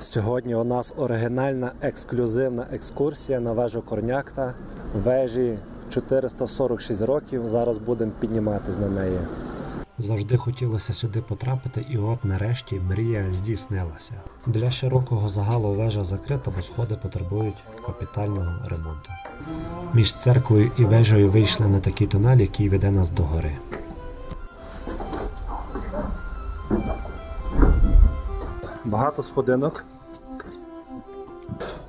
Сьогодні у нас оригінальна ексклюзивна екскурсія на вежу Корнякта, вежі 446 років. Зараз будемо підніматись на неї. Завжди хотілося сюди потрапити, і от нарешті мрія здійснилася. Для широкого загалу вежа закрита, бо сходи потребують капітального ремонту. Між церквою і вежею вийшли на такий тунель, який веде нас до гори. Багато сходинок.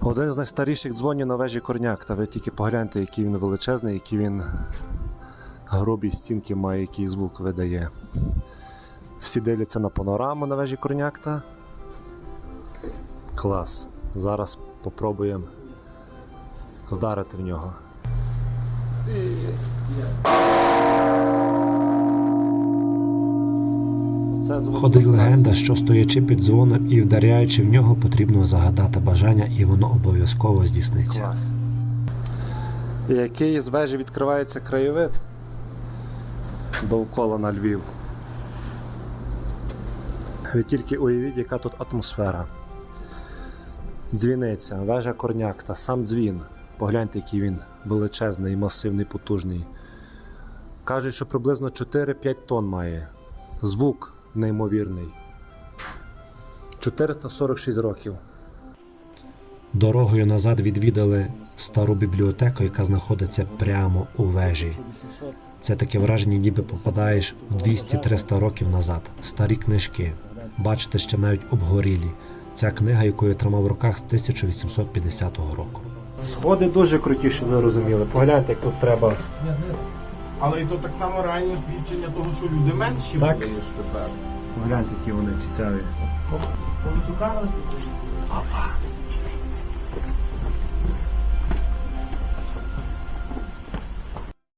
Один з найстаріших дзвонів на вежі Корняк. Та ви тільки погляньте, який він величезний, який він грубі стінки має, який звук видає. Всі дивляться на панораму на вежі Корнякта. Клас. Зараз попробуємо вдарити в нього. Ходить легенда, що стоячи під дзвоном і вдаряючи в нього, потрібно загадати бажання, і воно обов'язково здійсниться. Клас. Який з вежі відкривається краєвид довкола на Львів. Ви тільки уявіть, яка тут атмосфера. Дзвіниця, вежа Корняк та сам дзвін. Погляньте, який він величезний, масивний, потужний. Кажуть, що приблизно 4-5 тонн має. Звук неймовірний. 446 років. Дорогою назад відвідали стару бібліотеку, яка знаходиться прямо у вежі. Це таке враження, ніби попадаєш в 200-300 років назад. Старі книжки. Бачите, ще навіть обгорілі. Ця книга, яку я тримав в руках з 1850 року. Сходи дуже круті, щоб ви розуміли. Погляньте, як тут треба. Але і то так само реальне свідчення того, що люди менші Так. були, ніж тепер. Погляньте, які вони цікаві. Повишукали? Опа.